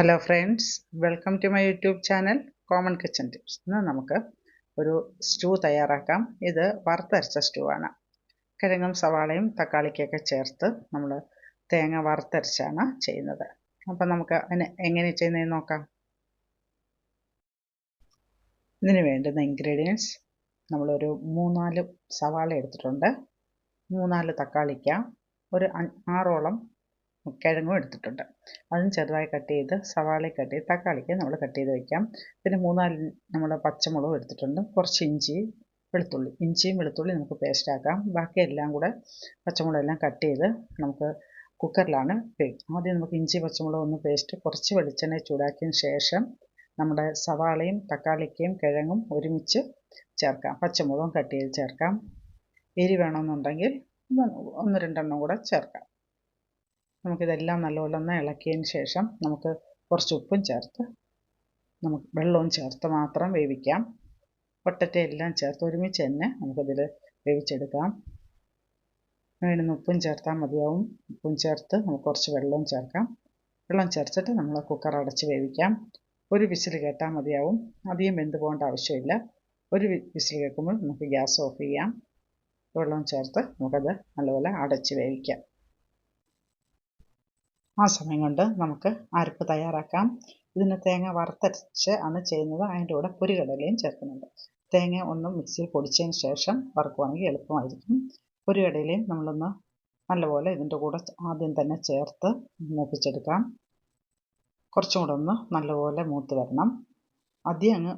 Hello friends welcome to my YouTube channel common kitchen tips ഇന്ന് നമുക്ക് ഒരു stew തയ്യാറാക്കാം. ഇത് വറുത്തരച്ച സ്റ്റൂ ആണ്. കിഴങ്ങും സവാളയും തക്കാളിക്കൊക്കെ ചേർത്ത് നമ്മൾ തേങ്ങ വറുത്തരച്ചാണ് ചെയ്യുന്നത്. അപ്പം നമുക്ക് അതിന് എങ്ങനെ ചെയ്യുന്നതെന്ന് നോക്കാം. ഇതിന് വേണ്ടുന്ന ഇൻഗ്രീഡിയൻസ് നമ്മളൊരു മൂന്നാൽ സവാള എടുത്തിട്ടുണ്ട്. മൂന്നാൽ തക്കാളിക്ക ഒരു ആറോളം കിഴങ്ങും എടുത്തിട്ടുണ്ട്. അതും ചെറുതായി കട്ട് ചെയ്ത് സവാള കട്ട് ചെയ്ത് തക്കാളിക്ക് നമ്മൾ കട്ട് ചെയ്ത് വയ്ക്കാം പിന്നെ മൂന്നാൽ നമ്മൾ പച്ചമുളകും എടുത്തിട്ടുണ്ട്. കുറച്ച് ഇഞ്ചി വെളുത്തുള്ളി. ഇഞ്ചിയും വെളുത്തുള്ളി നമുക്ക് പേസ്റ്റ് ആക്കാം. ബാക്കി എല്ലാം കൂടെ പച്ചമുളകെല്ലാം കട്ട് ചെയ്ത് നമുക്ക് കുക്കറിലാണ് ആദ്യം നമുക്ക് ഇഞ്ചി പച്ചമുളക് ഒന്ന് പേസ്റ്റ് കുറച്ച് വെളിച്ചെണ്ണ ചൂടാക്കിയതിന് ശേഷം നമ്മുടെ സവാളയും തക്കാളിക്കയും കിഴങ്ങും ഒരുമിച്ച് ചേർക്കാം. പച്ചമുളകും കട്ട് ചെയ്ത് ചേർക്കാം. എരി വേണമെന്നുണ്ടെങ്കിൽ ഒന്ന് രണ്ടെണ്ണം കൂടെ ചേർക്കാം. നമുക്കിതെല്ലാം നല്ലപോലെ ഒന്ന് ഇളക്കിയതിന് ശേഷം നമുക്ക് കുറച്ച് ഉപ്പും ചേർത്ത് നമുക്ക് വെള്ളവും ചേർത്ത് മാത്രം വേവിക്കാം. പൊട്ടറ്റ എല്ലാം ചേർത്ത് ഒരുമിച്ച് തന്നെ നമുക്കതിൽ വേവിച്ചെടുക്കാം. വേണ്ടുന്ന ഉപ്പും ചേർത്താൽ മതിയാവും. ഉപ്പും ചേർത്ത് നമുക്ക് കുറച്ച് വെള്ളവും ചേർക്കാം. വെള്ളം ചേർത്തിട്ട് നമ്മൾ കുക്കർ അടച്ച് വേവിക്കാം. ഒരു വിസിൽ കേട്ടാൽ മതിയാവും. അധികം വെന്ത് പോകേണ്ട ആവശ്യമില്ല. ഒരു വിസിൽ കേൾക്കുമ്പോൾ നമുക്ക് ഗ്യാസ് ഓഫ് ചെയ്യാം. വെള്ളം ചേർത്ത് നമുക്കത് നല്ലപോലെ അടച്ച് വേവിക്കാം. ആ സമയം കൊണ്ട് നമുക്ക് അരപ്പ് തയ്യാറാക്കാം. ഇതിന് തേങ്ങ വറുത്തരച്ച് ആണ് ചെയ്യുന്നത്. അതിന്റെ കൂടെ പൊരികടലയും ചേർക്കുന്നുണ്ട്. തേങ്ങ ഒന്ന് മിക്സിയിൽ പൊടിച്ചതിന് ശേഷം വറുക്കുവാണെങ്കിൽ എളുപ്പമായിരിക്കും. പൊരികടലയും നമ്മളൊന്ന് നല്ലപോലെ ഇതിന്റെ കൂടെ ആദ്യം തന്നെ ചേർത്ത് മൂപ്പിച്ചെടുക്കാം. കുറച്ചും കൂടെ ഒന്ന് നല്ലപോലെ മൂത്ത് വരണം. ആദ്യം അങ്ങ്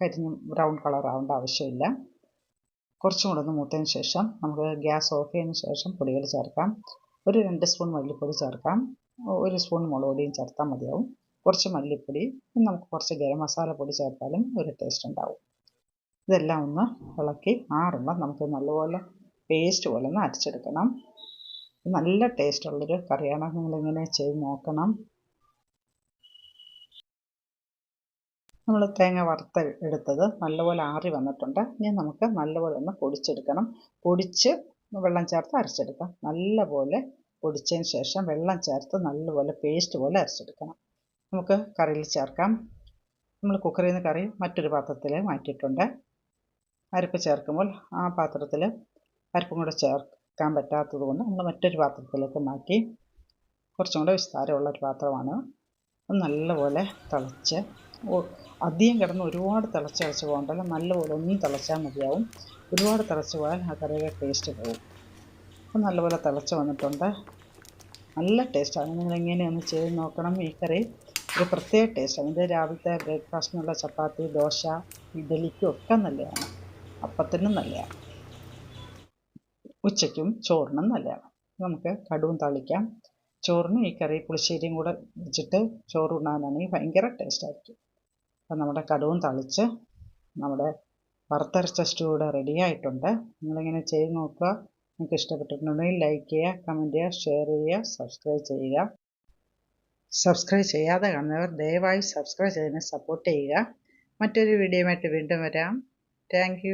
കരിഞ്ഞ് ബ്രൗൺ കളർ ആവേണ്ട ആവശ്യമില്ല. കുറച്ചും കൂടെ ഒന്ന് മൂത്തതിന് ശേഷം നമുക്ക് ഗ്യാസ് ഓഫ് ചെയ്തതിന് ശേഷം പൊടികൾ ചേർക്കാം. ഒരു രണ്ട് സ്പൂൺ മല്ലിപ്പൊടി ചേർക്കാം. ഒരു സ്പൂൺ മുളക് പൊടിയും ചേർത്താൽ മതിയാവും. കുറച്ച് മല്ലിപ്പൊടി നമുക്ക് കുറച്ച് ഗരം മസാല പൊടി ചേർത്താലും ഒരു ടേസ്റ്റ് ഉണ്ടാവും. ഇതെല്ലാം ഒന്ന് ഇളക്കി ആറുമ്പോൾ നമുക്ക് നല്ലപോലെ പേസ്റ്റ് പോലെ ഒന്ന് അരച്ചെടുക്കണം. നല്ല ടേസ്റ്റുള്ളൊരു കറിയാണ് നിങ്ങളിങ്ങനെ ചെയ്ത് നോക്കണം. നമ്മൾ തേങ്ങ വറുത്ത് എടുത്തത് നല്ലപോലെ ആറി വന്നിട്ടുണ്ട്. ഇനി നമുക്ക് നല്ലപോലെ ഒന്ന് പൊടിച്ചെടുക്കണം. പൊടിച്ച് വെള്ളം ചേർത്ത് അരച്ചെടുക്കാം. നല്ലപോലെ പൊടിച്ചതിന് ശേഷം വെള്ളം ചേർത്ത് നല്ലപോലെ പേസ്റ്റ് പോലെ അരച്ചെടുക്കണം. നമുക്ക് കറിയിൽ ചേർക്കാം. നമ്മൾ കുക്കറിൽ നിന്ന് കറി മറ്റൊരു പാത്രത്തിൽ മാറ്റിയിട്ടുണ്ട്. അരപ്പ് ചേർക്കുമ്പോൾ ആ പാത്രത്തിൽ അരപ്പും കൂടെ ചേർക്കാൻ പറ്റാത്തത് കൊണ്ട് നമ്മൾ മറ്റൊരു പാത്രത്തിലേക്ക് മാറ്റി കുറച്ചും കൂടെ വിസ്താരമുള്ള ഒരു പാത്രമാണ്. നല്ലപോലെ തിളച്ച് അധികം കിടന്ന് ഒരുപാട് തിളച്ച് തിളച്ച് പോകണ്ടല്ലോ. നല്ലപോലെ ഒന്നും തിളച്ചാൽ മതിയാവും. ഒരുപാട് തിളച്ച് പോയാൽ ആ കറിയുടെ ടേസ്റ്റ് പോകും. അപ്പം നല്ലപോലെ തിളച്ച് വന്നിട്ടുണ്ട്. നല്ല ടേസ്റ്റാണ്. നിങ്ങൾ എങ്ങനെയൊന്ന് ചെയ്ത് നോക്കണം. ഈ കറി ഒരു പ്രത്യേക ടേസ്റ്റാണ്. ഇത് രാവിലത്തെ ബ്രേക്ക്ഫാസ്റ്റിനുള്ള ചപ്പാത്തി ദോശ ഇഡലിക്കും ഒക്കെ നല്ലതാണ്. അപ്പത്തിനും നല്ലതാണ്. ഉച്ചയ്ക്കും ചോറിനും നല്ലതാണ്. നമുക്ക് കടുവും തളിക്കാം. ചോറിന് ഈ കറി പുളിശ്ശേരിയും കൂടെ വെച്ചിട്ട് ചോറ് ഉണ്ണാനാണെങ്കിൽ ഭയങ്കര ടേസ്റ്റായിരിക്കും അപ്പം നമ്മുടെ കടുവും തളിച്ച് നമ്മുടെ വറുത്തരച്ച സ്റ്റൂ ഇവിടെ റെഡിയായിട്ടുണ്ട് നിങ്ങളിങ്ങനെ ചെയ്ത് നോക്കുക. നിങ്ങൾക്ക് ഇഷ്ടപ്പെട്ടിട്ടുണ്ടെങ്കിൽ ലൈക്ക് ചെയ്യുക കമന്റ് ചെയ്യുക ഷെയർ ചെയ്യുക സബ്സ്ക്രൈബ് ചെയ്യുക. സബ്സ്ക്രൈബ് ചെയ്യാതെ കാണുന്നവർ ദയവായി സബ്സ്ക്രൈബ് ചെയ്തതിനെ സപ്പോർട്ട് ചെയ്യുക. മറ്റൊരു വീഡിയോയുമായിട്ട് വീണ്ടും വരാം. താങ്ക്